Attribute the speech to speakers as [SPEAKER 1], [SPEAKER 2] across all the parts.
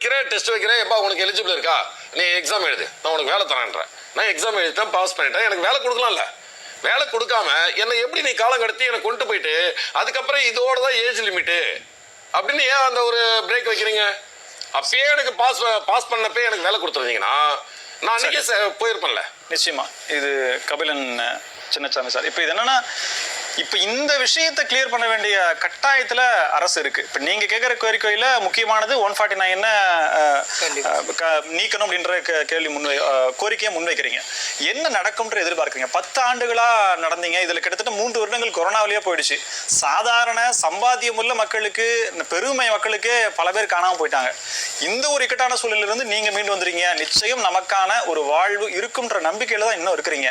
[SPEAKER 1] வைக்கிறேன் டெஸ்ட் வைக்கிறேன். எப்பா உனக்கு எலிஜிபிள் இருக்கா? நீ எக்ஸாம் எழுது. நான் உனக்கு வேலை தரேன்றேன். நான் எக்ஸாம் எழுதிட்டேன் பாஸ் பண்ணிட்டேன். எனக்கு வேலை கொடுக்கலாம்ல. வேலை கொடுக்காம என்னை எப்படி நீ காலம் கடத்தி என்னை கொண்டு போயிட்டு அதுக்கப்புறம் இதோட தான் ஏஜ் லிமிட்டு அப்படின்னு ஏன் அந்த ஒரு பிரேக் வைக்கிறீங்க? அப்பயே எனக்கு பாஸ் பாஸ் பண்ணப்பே எனக்கு வேலை கொடுத்துருந்தீங்கன்னா நான் அன்னைக்கே ச- போயிருப்பேன்ல.
[SPEAKER 2] நிச்சயமா. இது கபிலன் சின்னசாமி சார். இப்போ இது என்னன்னா இப்போ இந்த விஷயத்தை கிளியர் பண்ண வேண்டிய கட்டாயத்துல அரசு இருக்கு. இப்போ நீங்க கேட்குற கோரிக்கையில முக்கியமானது ஒன் ஃபார்ட்டி நைன் நீக்கணும் அப்படின்ற கேள்வி முன்வை கோரிக்கையை முன்வைக்கிறீங்க. என்ன நடக்கும்ன்ற எதிர்பார்க்குறீங்க? பத்து ஆண்டுகளா நடந்தீங்க. இதுல கிட்டத்தட்ட மூன்று வருடங்கள் கொரோனாவிலேயே போயிடுச்சு. சாதாரண சம்பாத்தியமுள்ள மக்களுக்கு இந்த பெருமை மக்களுக்கு பல பேர் காணாம போயிட்டாங்க. இந்த ஒரு இக்கட்டான சூழ்நிலையிலிருந்து நீங்க மீண்டு வந்துறீங்க நிச்சயம் நமக்கான ஒரு வாழ்வு இருக்கும்ன்ற நம்பிக்கையில தான் இன்னும் இருக்கிறீங்க.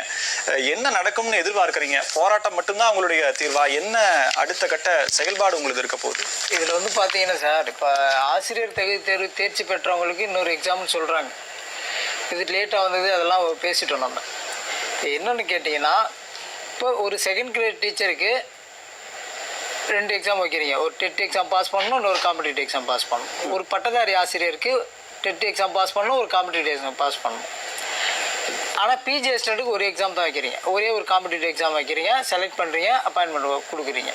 [SPEAKER 2] என்ன நடக்கும்னு எதிர்பார்க்கறீங்க? போராட்டம் மட்டும்தான் உங்களுடைய தீர்வா? என்ன அடுத்த கட்ட செயல்பாடு உங்களுக்கு இருக்க போகுது?
[SPEAKER 3] இதில் வந்து பார்த்தீங்கன்னா சார் இப்போ ஆசிரியர் தகுதி தேர்வு தேர்ச்சி பெற்றவங்களுக்கு இன்னொரு எக்ஸாம்னு சொல்கிறாங்க இது லேட்டாக வந்தது அதெல்லாம் பேசிட்டோம் நம்ம. என்னென்னு என்னன்னு கேட்டிங்கன்னா இப்போ ஒரு செகண்ட் கிரேட் டீச்சருக்கு ரெண்டு எக்ஸாம் வைக்கிறீங்க. ஒரு டெட் எக்ஸாம் பாஸ் பண்ணணும் இன்னொரு காம்படிட்டிவ் எக்ஸாம் பாஸ் பண்ணணும். ஒரு பட்டதாரி ஆசிரியருக்கு டெட் எக்ஸாம் பாஸ் பண்ணணும் ஒரு காம்படிட்டிவ் எக்ஸாம் பாஸ் பண்ணணும். ஆனால் பிஜி அசிஸ்டண்ட்டுக்கு ஒரு எக்ஸாம் தான் வைக்கிறீங்க. ஒரே ஒரு காம்படிட்டிவ் எக்ஸாம் வைக்கிறீங்க செலக்ட் பண்ணுறீங்க அப்பாயின்மெண்ட் கொடுக்குறீங்க.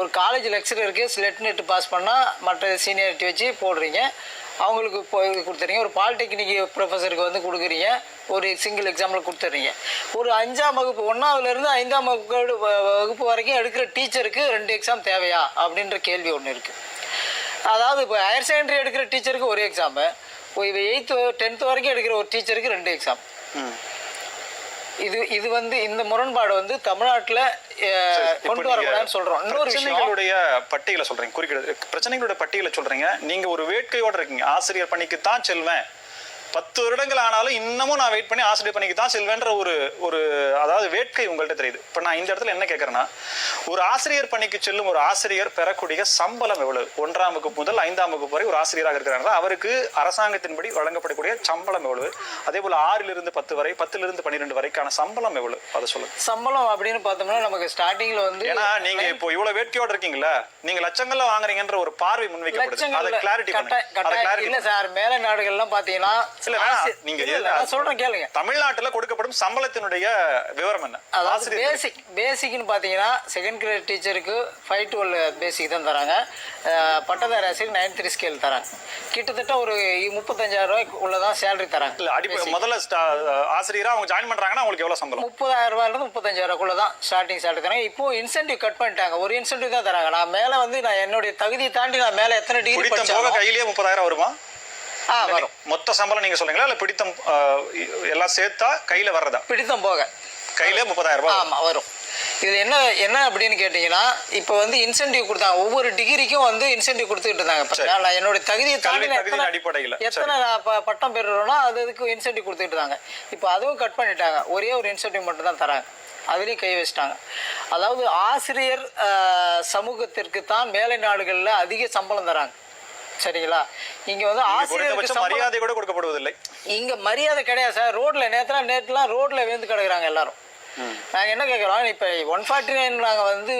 [SPEAKER 3] ஒரு காலேஜ் லெக்சரருக்கு ஸ்லெட் நெட் பாஸ் பண்ணால் மற்ற சீனியாரிட்டி வச்சு போடுறீங்க. அவங்களுக்கு கொடுத்துறீங்க. ஒரு பாலிடெக்னிக் ப்ரொஃபஸருக்கு வந்து கொடுக்குறீங்க. ஒரு சிங்கிள் எக்ஸாம்பிள் கொடுத்துட்றீங்க ஒரு அஞ்சாம் வகுப்பு ஒன்றாவதுலேருந்து ஐந்தாம் வகுப்பு வகுப்பு வரைக்கும் எடுக்கிற டீச்சருக்கு ரெண்டு எக்ஸாம் தேவையா? அப்படின்ற கேள்வி ஒன்று இருக்குது அதாவது இப்போ ஹையர் செகண்டரி எடுக்கிற டீச்சருக்கு ஒரு எக்ஸாமு இப்போ எயித்து டென்த்து வரைக்கும் எடுக்கிற ஒரு டீச்சருக்கு ரெண்டு எக்ஸாம் இது இது வந்து இந்த முரண்பாடு வந்து தமிழ்நாட்டில் கொண்டு வரக்கூடாதுன்னு சொல்கிறோம் இன்னொரு
[SPEAKER 2] பிரச்சனைகளுடைய பட்டியலை சொல்றீங்க. குறுக்கிடு பிரச்சனைகளுடைய பட்டியலை சொல்றீங்க. நீங்க ஒரு வேட்கையோட இருக்கீங்க. ஆசிரியர் பணிக்கு தான் செல்வேன். பத்து வருடங்கள் ஆனாலும் இன்னமும் நான் வெயிட் பண்ணி ஆசிரியர் பணிக்கு தான் செல்வேன்ற ஒரு ஒரு அதாவது வேட்கை உங்கள்கிட்ட தெரியுது. இப்போ நான் இந்த இடத்துல என்ன கேட்குறேன்னா ஒரு ஆசிரியர் பணிக்கு செல்லும் ஒரு ஆசிரியர் பெறக்கூடிய சம்பளம் எவ்வளவு? ஒன்றாம் வகுப்பு முதல் ஐந்தாம் வகுப்பு வரை ஒரு ஆசிரியராக இருக்கிறாங்க அவருக்கு அரசாங்கத்தின்படி வழங்கப்படக்கூடிய சம்பளம் எவ்வளவு? அதே போல ஆறிலிருந்து பத்து வரை பத்திலிருந்து பன்னிரெண்டு வரைக்கான சம்பளம் எவ்வளவு? அதை சொல்லுங்க.
[SPEAKER 3] சம்பளம் அப்படின்னு பார்த்தோம்னா நமக்கு ஸ்டார்டிங்கில் வந்து
[SPEAKER 2] ஏன்னா நீங்க இப்போ இவ்வளவு வேட்கையோட இருக்கீங்களா நீங்க லட்சங்கள்ல வாங்குறீங்கன்ற ஒரு பார்வை முன்வைக்கப்படுது. அதை கிளாரிட்டி அதை கிளாரிட்டி
[SPEAKER 3] இல்ல சார் மேல நாடுகள்லாம் பாத்தீங்கன்னா
[SPEAKER 2] இல்ல நீங்க
[SPEAKER 3] சொல்றேன் கேளுங்க.
[SPEAKER 2] தமிழ்நாட்டுல கொடுக்கப்படும் சம்பளத்தினுடைய விவரம் என்ன?
[SPEAKER 3] அதாவது
[SPEAKER 2] ஆசிரியர்
[SPEAKER 3] பேசிக் பேசிக்னு பார்த்தீங்கன்னா செகண்ட் கிரேட் டீச்சருக்கு ஃபைவ் டுவெல் பேசிக் தான் தராங்க. பட்டதாரி ஆசிரியருக்கு நைன் த்ரீ ஸ்கேல் தராங்க. கிட்டத்தட்ட ஒரு முப்பத்தஞ்சாயிரம் ரூபாய்க்கு உள்ளதான் சேலரி தராங்க.
[SPEAKER 2] இல்ல அடிப்படை முதல்ல ஆசிரியரா அவங்க ஜாயின் பண்றாங்கன்னா அவங்களுக்கு எவ்வளவு சம்பளம்?
[SPEAKER 3] முப்பதாயிரம் ரூபாயிலிருந்து முப்பத்தஞ்சாயிரம் ரூபாய்க்குள்ள தான் ஸ்டார்டிங் சேலரி தராங்க. இப்போ இன்சென்டிவ் கட் பண்ணிட்டாங்க. ஒரு இன்சென்டிவ் தான் தராங்க. நான் மேலே வந்து நான் என்னுடைய தகுதியை தாண்டி நான் மேலே எத்தனை டிகிரி
[SPEAKER 2] கையிலேயே முப்பதாயிரம் வருமா?
[SPEAKER 3] வரும்.
[SPEAKER 2] மொத்த சம்பளம் நீங்க சொல்றீங்களா? இல்ல பிடித்தம் எல்லாம் சேர்த்தா கையில வர்றதா?
[SPEAKER 3] பிடித்தம் போக.
[SPEAKER 2] கையில முப்பதாயிரம் ரூபாய்.
[SPEAKER 3] ஆமாம் வரும். இது என்ன என்ன அப்படின்னு கேட்டிங்கன்னா இப்போ வந்து இன்சென்டிவ் கொடுத்தாங்க. ஒவ்வொரு டிகிரிக்கும் வந்து இன்சென்டிவ் கொடுத்துட்டு இருந்தாங்க. நான் என்னோட தகுதியை தாண்டி
[SPEAKER 2] அடிப்படையில.
[SPEAKER 3] எத்தனை பட்டம் பெறுறோனோ அது அதுக்கு இன்சென்டிவ் கொடுத்துட்டு இருந்தாங்க. இப்போ அதுவும் கட் பண்ணிட்டாங்க. ஒரே ஒரு இன்சென்டிவ் மட்டும் தான் தராங்க. அதுலேயும் கை வச்சிட்டாங்க. அதாவது ஆசிரியர் சமூகத்திற்கு தான் மேலை நாடுகளில் அதிக சம்பளம் தராங்க. சரிங்களா? இங்கே வந்து ஆசிரியருக்கு
[SPEAKER 2] மரியாதை கூட கொடுக்கப்படுவதில்லை.
[SPEAKER 3] இங்க மரியாதை கிடையாது சார். ரோட்ல நேற்றுலாம் நேற்றுலாம் ரோட்ல விழுந்து கிடக்குறாங்க எல்லாரும். நாங்க என்ன கேட்குறோம் இப்போ ஒன் ஃபார்ட்டி நைன் நாங்கள் வந்து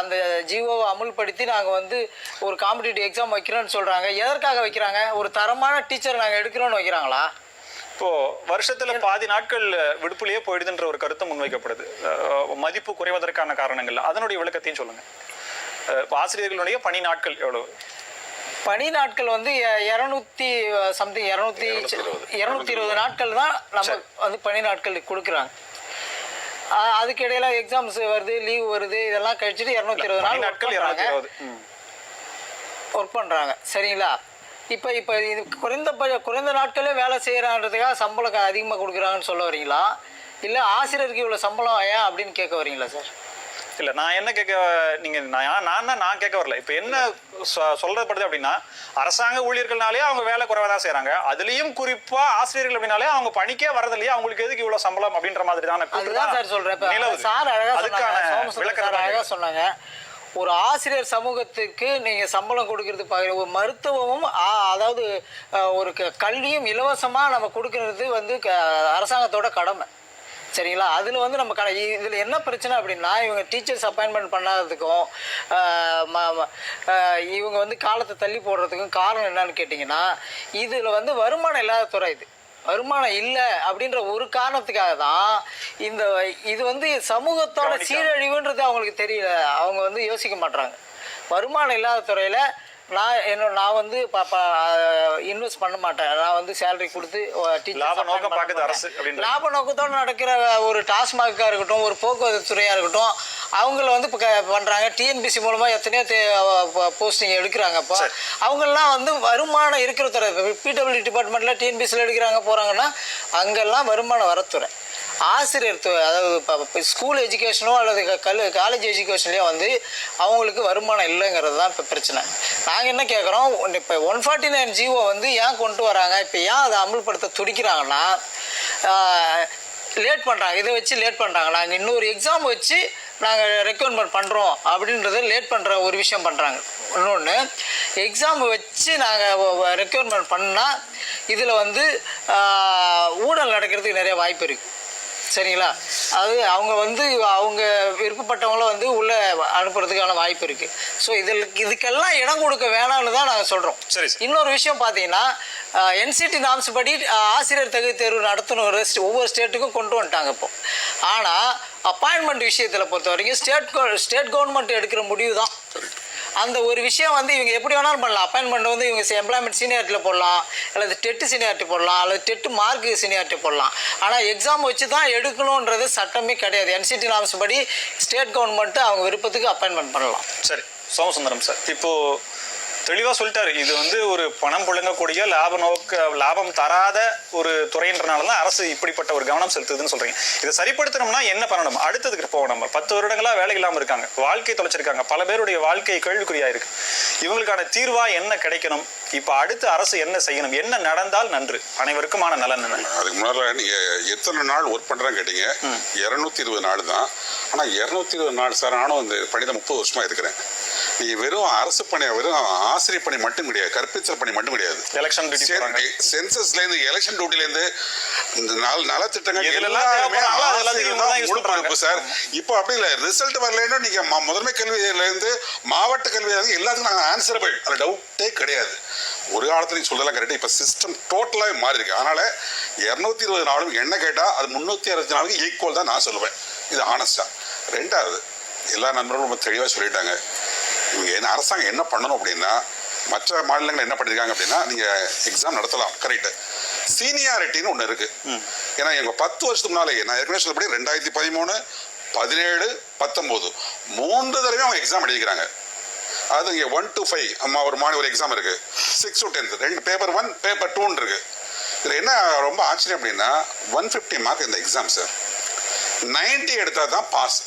[SPEAKER 3] அந்த ஜிஓவை அமுல்படுத்தி நாங்கள் வந்து ஒரு காம்படிட்டிவ் எக்ஸாம் வைக்கிறோம்னு சொல்றாங்க. எதற்காக வைக்கிறாங்க? ஒரு தரமான டீச்சர் நாங்கள் எடுக்கிறோன்னு வைக்கிறாங்களா?
[SPEAKER 2] இப்போ வருஷத்துல பாதி நாட்கள் விடுப்புலயே போயிடுதுன்ற ஒரு கருத்து முன்வைக்கப்படுது. மதிப்பு குறைவதற்கான காரணங்கள். அதனுடைய விளக்கத்தையும் சொல்லுங்க. ஆசிரியர்களுடைய பணி நாட்கள் எவ்வளவு?
[SPEAKER 3] பணி நாட்கள் வந்து இரநூத்தி சம்திங் இரநூத்தி இரநூத்தி இருபது நாட்கள் தான் நம்ம வந்து பணி நாட்கள் கொடுக்குறாங்க. அதுக்கு இடையில எக்ஸாம்ஸ் வருது லீவ் வருது இதெல்லாம் கழிச்சுட்டு இரநூத்தி இருபது நாள்
[SPEAKER 2] நாட்கள்.
[SPEAKER 3] ஒர்க் பண்ணுறாங்க சரிங்களா? இப்போ இப்போ இது குறைந்த குறைந்த நாட்களே வேலை செய்கிறான்றதுக்காக சம்பளம் அதிகமாக கொடுக்குறாங்கன்னு சொல்ல வரீங்களா? இல்லை ஆசிரியருக்கு இவ்வளோ சம்பளம் ஏன் அப்படின்னு கேட்க வரீங்களா சார்?
[SPEAKER 2] இல்ல நான் என்ன கேட்க நீங்க நான் நான் நான் கேட்க வரல. இப்ப என்ன சொ- சொல்றப்படுது அப்படின்னா அரசாங்க ஊழியர்கள்னாலே அவங்க வேலை குறைவா தான் செய்றாங்க. அதுலயும் குறிப்பா ஆசிரியர்கள் அப்படின்னாலே அவங்க பணிக்கே வரதில்லையா? அவங்களுக்கு எதுக்கு இவ்வளவு சம்பளம் அப்படின்ற மாதிரி தான
[SPEAKER 3] சார் சொல்கிறேன். சார் அழகாக
[SPEAKER 2] தான்
[SPEAKER 3] அழகாக சொன்னாங்க. ஒரு ஆசிரியர் சமூகத்துக்கு நீங்கள் சம்பளம் கொடுக்கறது பார்க்குற ஒரு மருத்துவமும் அதாவது ஒரு கல்வியும் இலவசமாக நம்ம கொடுக்கறது வந்து அரசாங்கத்தோட கடமை. சரிங்களா? அதில் வந்து நம்ம கடை இதில் என்ன பிரச்சனை அப்படின்னா இவங்க டீச்சர்ஸ் அப்பாயின்மெண்ட் பண்ணாததுக்கும் இவங்க வந்து காலத்தை தள்ளி போடுறதுக்கும் காரணம் என்னன்னு கேட்டிங்கன்னா இதில் வந்து வருமானம் இல்லாத துறை இது. வருமானம் இல்லை அப்படின்ற ஒரு காரணத்துக்காக தான் இந்த இது வந்து சமூகத்தோட. சீரழிவுன்றது அவங்களுக்கு தெரியல. அவங்க வந்து யோசிக்க மாட்றாங்க. வருமானம் இல்லாத துறையில் நான் என்ன நான் வந்து இன்வெஸ்ட் பண்ண மாட்டேன் நான் வந்து சேலரி கொடுத்து
[SPEAKER 2] லாப நோக்கம் பார்க்குது. அரசு.
[SPEAKER 3] லாப நோக்கத்தோடு நடக்கிற ஒரு டாஸ்மாகாக இருக்கட்டும் ஒரு போக்குவரத்து துறையாக இருக்கட்டும் அவங்கள வந்து இப்போ பண்ணுறாங்க டிஎன்பிசி மூலமாக எத்தனையோ போஸ்டிங் எடுக்கிறாங்க இப்போ. அவங்கெல்லாம் வந்து வருமானம் இருக்கிற துறை பிடபிள்யூ டிபார்ட்மெண்ட்டில் டிஎன்பிசியில் எடுக்கிறாங்க போகிறாங்கன்னா அங்கெல்லாம் வருமானம் வரத்துறை ஆசிரியர் அதாவது இப்போ ஸ்கூல் எஜுகேஷனோ அல்லது கல் காலேஜ் எஜுகேஷன்லேயோ வந்து அவங்களுக்கு வருமானம் இல்லைங்கிறது தான் இப்போ பிரச்சனை. நாங்கள் என்ன கேட்குறோம் இப்போ ஒன் ஃபார்ட்டி நைன் ஜிஓ வந்து ஏன் கொண்டு வராங்க இப்போ ஏன் அதை அமல்படுத்த துடிக்கிறாங்கன்னா லேட் பண்ணுறாங்க இதை வச்சு லேட் பண்ணுறாங்க நாங்கள் இன்னொரு எக்ஸாம் வச்சு நாங்கள் ரெக்கமெண்ட் பண்ணுறோம் அப்படின்றத லேட் பண்ணுற ஒரு விஷயம் பண்ணுறாங்க இன்னொன்று எக்ஸாம் வச்சு நாங்கள் ரெக்கமெண்ட் பண்ணால் இதில் வந்து ஊழல் நடக்கிறதுக்கு நிறைய வாய்ப்பு இருக்குது சரிங்களா? அது அவங்க வந்து அவங்க விருப்பப்பட்டவங்கள வந்து உள்ளே அனுப்புறதுக்கான வாய்ப்பு இருக்குது ஸோ இதில் இதுக்கெல்லாம் இடம் கொடுக்க வேணாம்னு தான் நாங்கள் சொல்கிறோம்
[SPEAKER 2] சரி
[SPEAKER 3] இன்னொரு விஷயம் பார்த்தீங்கன்னா என்சிடி நாம்ஸ் படி ஆசிரியர் தகுதி தேர்வு நடத்தணும். ஒவ்வொரு ஸ்டேட்டுக்கும் கொண்டு வந்துட்டாங்க இப்போ. ஆனால் அப்பாயின்மெண்ட் விஷயத்தில் பொறுத்த வரைக்கும் ஸ்டேட் ஸ்டேட் கவர்மெண்ட் எடுக்கிற முடிவு தான் அந்த ஒரு விஷயம் வந்து இவங்க எப்படி வேணாலும் பண்ணலாம். அப்பாயின்மெண்ட் வந்து இவங்க எம்ப்ளாய்மெண்ட் சீனியாரிட்டியில் போடலாம். அல்லது டெட்டு சீனியாரிட்டி போடலாம். அல்லது டெட்டு மார்க் சீனியாரிட்டி போடலாம். ஆனால் எக்ஸாம் வச்சு தான் எடுக்கணுன்றது சட்டமே கிடையாது. என்சிடி நாம்ஸ் படி ஸ்டேட் கவர்மெண்ட்டு அவங்க விருப்பத்துக்கு அப்பாயின்மெண்ட் பண்ணலாம்.
[SPEAKER 2] சரி. சோமசுந்தரம் சார். இப்போ தெளிவாக சொல்லிட்டாரு. இது வந்து ஒரு பணம் புழங்கக்கூடிய லாப நோக்க லாபம் தராத ஒரு துறைன்றனால தான் அரசு இப்படிப்பட்ட ஒரு கவனம் செலுத்துதுன்னு சொல்றீங்க. இதை சரிப்படுத்தணும்னா என்ன பண்ணணும்? அடுத்ததுக்கு போவோம் நம்ம. பத்து வருடங்களா வேலை இல்லாமல் இருக்காங்க. வாழ்க்கை தொலைச்சிருக்காங்க. பல பேருடைய வாழ்க்கை கேள்விக்குறியா இருக்கு இவங்களுக்கான தீர்வா என்ன கிடைக்கணும்? இப்போ அடுத்து அரசு என்ன செய்யணும்? என்ன நடந்தால் நன்று? அனைவருக்குமான நலன்
[SPEAKER 4] அதுக்கு முன்னாடி நீங்க எத்தனை நாள் ஒர்க் பண்றேன்னு கேட்டீங்க. இருநூத்தி இருபது நாள் தான். ஆனா இருநூத்தி இருபது நாள் சார் நானும் இந்த பணியில முப்பது வருஷமா இருக்கிறேன். நீங்க வெறும் அரசு பணி வெறும் ஆசிரியர் பணி மட்டும் கிடையாது கற்பித்தல் பணி மட்டும் கிடையாது.
[SPEAKER 2] எலெக்ஷன்
[SPEAKER 4] சென்சஸ்ல இருந்து எலெக்ஷன் டியூட்டில இருந்து இந்த நல நலத்திட்டங்கள் எல்லாமே
[SPEAKER 2] அது
[SPEAKER 4] சார். இப்போ அப்படி இல்லை ரிசல்ட் வரலைன்னா நீங்க முதன்மை கல்வியில இருந்து மாவட்ட கல்வி எல்லாத்துக்கும் நாங்கள் ஆன்சரபிள் அதில் டவுட்டே கிடையாது. ஒரு காலத்துல நீங்க சொல்றதெல்லாம் கரெக்ட் இப்போ சிஸ்டம் டோட்டலாகவே மாறி இருக்கு அதனால இரநூத்தி இருபது நாளும் என்ன கேட்டால் அது முந்நூற்றி அறுபத்தி நாளுக்கு ஈக்குவல் தான் நான் சொல்லுவேன். இது ஆனஸ்டா ரெண்டாவது எல்லா நண்பர்களும் ரொம்ப தெளிவாக சொல்லிட்டாங்க. இவங்க என்ன அரசாங்கம் என்ன பண்ணணும் அப்படின்னா மற்ற மாநிலங்கள் என்ன பண்ணியிருக்காங்க அப்படின்னா நீங்கள் எக்ஸாம் நடத்தலாம் கரெக்டு சீனியாரிட்டின்னு ஒன்று இருக்கு. ஏன்னா எங்க பத்து வருஷத்துக்கு முன்னாலே நான் ஏற்கனவே சொல்லப்படி ரெண்டாயிரத்தி பதிமூணு பதினேழு பத்தொம்போது மூன்று தடவை அவங்க எக்ஸாம் எழுதிக்கிறாங்க. அது இங்கே ஒன் டு ஃபைவ் அம்மா ஒரு மாணி ஒரு எக்ஸாம் இருக்கு. சிக்ஸ் டு டென்த் ரெண்டு பேப்பர் ஒன் பேப்பர் டூன்னு இருக்கு. இதில் என்ன ரொம்ப ஆச்சரியம் அப்படின்னா ஒன் ஃபிஃப்டி மார்க் இந்த எக்ஸாம் சார் 90 எடுத்தால் தான் பாஸ்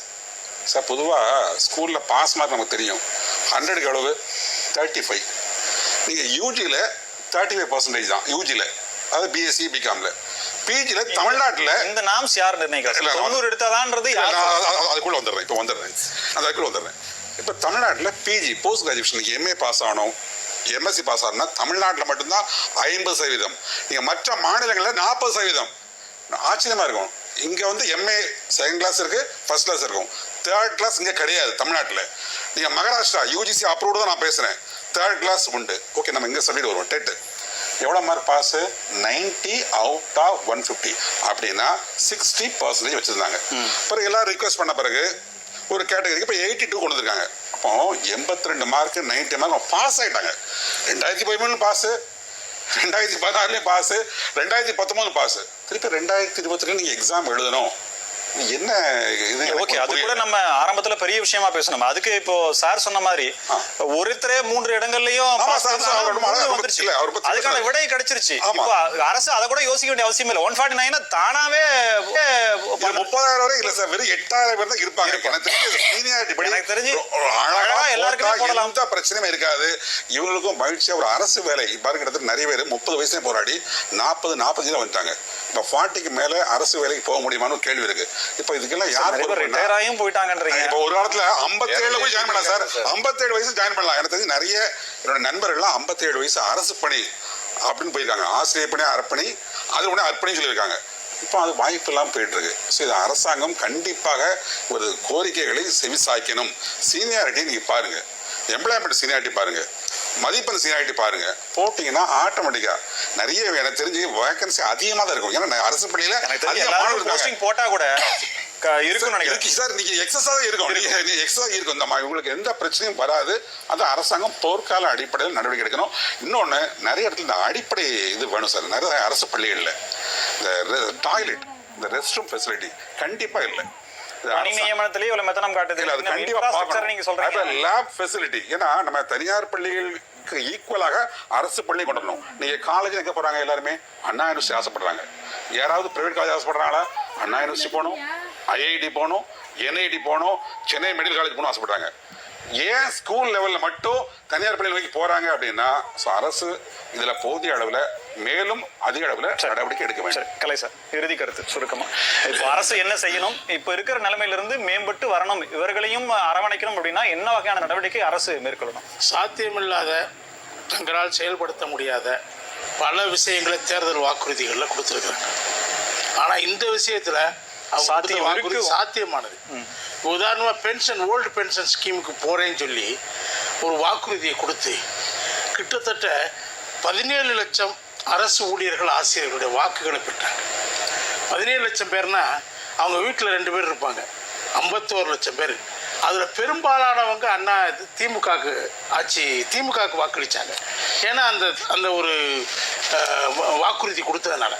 [SPEAKER 4] சார் பொதுவாக ஸ்கூலில் பாஸ் மார்க் நமக்கு தெரியும். ஹண்ட்ரடுக்கு எவ்வளவு? தேர்ட்டி ஃபைவ் நீங்கள் யூஜியில் தேர்ட்டி ஃபைவ் பர்சன்டேஜ் தான் யூஜியில் அதாவது பிஎஸ்சி பிகாமில் பிஜியில் தமிழ்நாட்டில்
[SPEAKER 2] இந்த நாம்ஸ் யார் நிர்ணயிக்கிறா
[SPEAKER 4] இல்ல, நான்
[SPEAKER 2] தொண்ணூறு எடுத்தாதான்றது
[SPEAKER 4] அது- அது- அதுக்குள்ள வந்துடுறேன் இப்போ வந்துடுறேன். நான் அதுக்குள்ள வந்துடுறேன். இப்போ தமிழ்நாட்டில் பிஜி போஸ்ட் கிராஜுவேஷனுக்கு எம்ஏ பாஸ் ஆகணும் எம்எஸ்சி பாஸ் ஆகணும்னா தமிழ்நாட்டில் மட்டும்தான் ஐம்பது சதவீதம். நீங்கள் மற்ற மாநிலங்களில் நாற்பது சதவீதம். ஆச்சரியமா இருக்கும். இங்கே வந்து எம்ஏ செகண்ட் கிளாஸ் இருக்கு ஃபர்ஸ்ட் கிளாஸ் இருக்கும். தேர்ட் கிளாஸ் இங்கே கிடையாது தமிழ்நாட்டில். நீங்கள் மகாராஷ்டிரா யூஜிசி அப்ரூவ்டு தான் நான் பேசுகிறேன் தேர்ட் கிளாஸ் உண்டு. ஓகே நம்ம இங்கே சொல்லிட்டு வருவோம். டெட்டு. எவ்வளோ mark pass 90 out of one fifty அப்படின்னா சிக்ஸ்டி பர்சன்டேஜ் வச்சுருந்தாங்க. பிறகு எல்லாரும் ரிக்வெஸ்ட் பண்ண பிறகு ஒரு கேட்டகரிக்கு இப்போ எயிட்டி டூ கொண்டு வந்திருக்காங்க. அப்போ எண்பத்தி ரெண்டு மார்க் நைன்டி மார்க் பாஸ் ஆயிட்டாங்க. ரெண்டாயிரத்தி பதிமூணு பாஸ் ரெண்டாயிரத்தி பதினாறுலேயும் பாஸ் ரெண்டாயிரத்தி பத்தொம்போது பாஸ் திருப்பி ரெண்டாயிரத்தி இருபத்தி ரெண்டு நீங்கள் எக்ஸாம் எழுதணும். என்ன இது
[SPEAKER 2] ஓகே அது கூட. நம்ம ஆரம்பத்துல பெரிய விஷயமா பேசணும் அதுக்கு இப்போ சார் சொன்ன மாதிரி. ஒருத்தரே மூன்று இடங்கள்லயும் அதுக்கான. விடை கிடைச்சிருச்சு. இப்போ அரசு அதை கூட யோசிக்க வேண்டிய அவசியம் இல்லை ஒன் ஃபார்ட்டி நைன் தானாவே
[SPEAKER 4] முப்பதாயிரம் வரை இல்ல சார் வெறும் எட்டாயிரம் பேர் தான் இருப்பாங்க எனக்கு தெரிஞ்சு
[SPEAKER 2] எனக்கு தெரிஞ்சு போடலாம்.
[SPEAKER 4] எந்த பிரச்சனையும் இருக்காது. இவங்களுக்கும் மகிழ்ச்சியா ஒரு அரசு வேலை. பாருங்க கிட்டத்தட்ட நிறைய பேர் முப்பது வயசுல போராடி நாற்பது நாற்பது வந்துட்டாங்க. இப்போ ஃபார்ட்டிக்கு மேல அரசு வேலைக்கு போக முடியுமான்னு கேள்வி இருக்கு. இப்போ இதுக்கெல்லாம் யார்
[SPEAKER 2] நிறைய பேர்
[SPEAKER 4] பொறுப்புன்னா-
[SPEAKER 2] ரிட்டையர் ஆகியும் போயிட்டாங்கன்றீங்க.
[SPEAKER 4] இப்போ ஒரு காலத்துல 57 போய் ஜாயின் பண்ணலாம் சார். 57 வயசு ஜாயின் பண்ணலாம். எனக்கு தெரிஞ்சு நிறைய என்னோட நண்பர்கள்லாம் 57 வயசு அரசு பணி அப்படின்னு போயிருக்காங்க. ஆசிரியர் பணி அர்ப்பணி அது உடனே அர்ப்பணி சொல்லியிருக்காங்க. இப்போ அது வாய்ப்பு இல்லாமல் போயிட்டு இருக்கு ஸோ இது அரசாங்கம் கண்டிப்பாக ஒரு கோரிக்கைகளை செவிசாய்க்கணும். சீனியாரிட்டி நீங்கள் பாருங்க. எம்ப்ளாய்மெண்ட் சீனியாரிட்டி பாருங்க. மதிப்பெண் சீனியாரிட்டி பாருங்க. போட்டிங்கன்னா ஆட்டோமேட்டிக்காக நிறைய எனக்கு தெரிஞ்சு வேகன்சி அதிகமாக தான் இருக்கும். ஏன்னா அரசு பள்ளியில்.
[SPEAKER 2] போஸ்டிங் போட்டா கூட இருக்கும்னு நினைக்கிறேன்.
[SPEAKER 4] சார் நீங்க எக்ஸஸா தான் இருக்கும். நீங்க எக்ஸஸா இருக்கும். இந்த உங்களுக்கு எந்த பிரச்சனையும் வராது. அது அரசாங்கம் போர்க்கால அடிப்படையில் நடவடிக்கை எடுக்கணும். இன்னொன்னு நிறைய இடத்துல இந்த அடிப்படை இது வேணும் சார். நிறைய அரசு பள்ளிகளில். இந்த டாய்லெட் இந்த ரெஸ்ட் ரூம் ஃபெசிலிட்டி கண்டிப்பா இல்லை.
[SPEAKER 2] பணி இவ்வளவு மெத்தனம் காட்டுது.
[SPEAKER 4] இல்ல அது கண்டிப்பா
[SPEAKER 2] நீங்க சொல்றீங்க.
[SPEAKER 4] லேப் ஃபெசிலிட்டி ஏன்னா நம்ம தனியார் பள்ளிகளுக்கு ஈக்குவலாக அரசு பள்ளி கொண்டு வரணும். நீங்க காலேஜ் எங்க போறாங்க எல்லாருமே? அண்ணா யூனிவர்சிட்டி ஆசைப்படுறாங்க. யாராவது பிரைவேட் காலேஜ் ஆசைப்படுறாங்களா? அண்ணா யூனிவர்சிட்டி போகணும். ஐஐடி போகணும். என்ஐடி போகணும். சென்னை மெடிக்கல் காலேஜ் போகணும் ஆசைப்படுறாங்க. ஏன் ஸ்கூல் லெவல்ல மட்டும் தனியார் பள்ளி நோக்கி போறாங்க அப்படின்னா so அரசு இதுல போதிய அளவுல மேலும் அதிக அளவுல நடவடிக்கை எடுக்க வேண்டும்.
[SPEAKER 2] சரி கலை சார் இறுதி கருத்து சுருக்கமா. இப்போ அரசு என்ன செய்யணும்? இப்போ இருக்கிற நிலைமையில இருந்து மேம்பட்டு வரணும். இவர்களையும் அரவணைக்கணும் அப்படின்னா என்ன வகையான நடவடிக்கை அரசு மேற்கொள்ளணும்?
[SPEAKER 5] சாத்தியமில்லாத தங்களால் செயல்படுத்த முடியாத பல விஷயங்களை தேர்தல் வாக்குறுதிகளில் கொடுத்துருக்குறாங்க. ஆனால் இந்த விஷயத்தில் அவங்க
[SPEAKER 2] சாத்தியம்.
[SPEAKER 5] சாத்தியமானது. உதாரணமாக பென்ஷன் ஓல்டு பென்ஷன் ஸ்கீமுக்கு போகிறேன்னு சொல்லி ஒரு வாக்குறுதியை கொடுத்து கிட்டத்தட்ட பதினேழு லட்சம் அரசு ஊழியர்கள் ஆசிரியர்களுடைய வாக்குகளை பெற்றாங்க. பதினேழு லட்சம் பேர்னா அவங்க வீட்டில் ரெண்டு பேர் இருப்பாங்க. ஐம்பத்தோரு லட்சம் பேர். அதில் பெரும்பாலானவங்க அண்ணா இது திமுகவுக்கு ஆட்சி திமுகவுக்கு வாக்களித்தாங்க ஏன்னா அந்த அந்த ஒரு வாக்குறுதி கொடுத்ததுனால.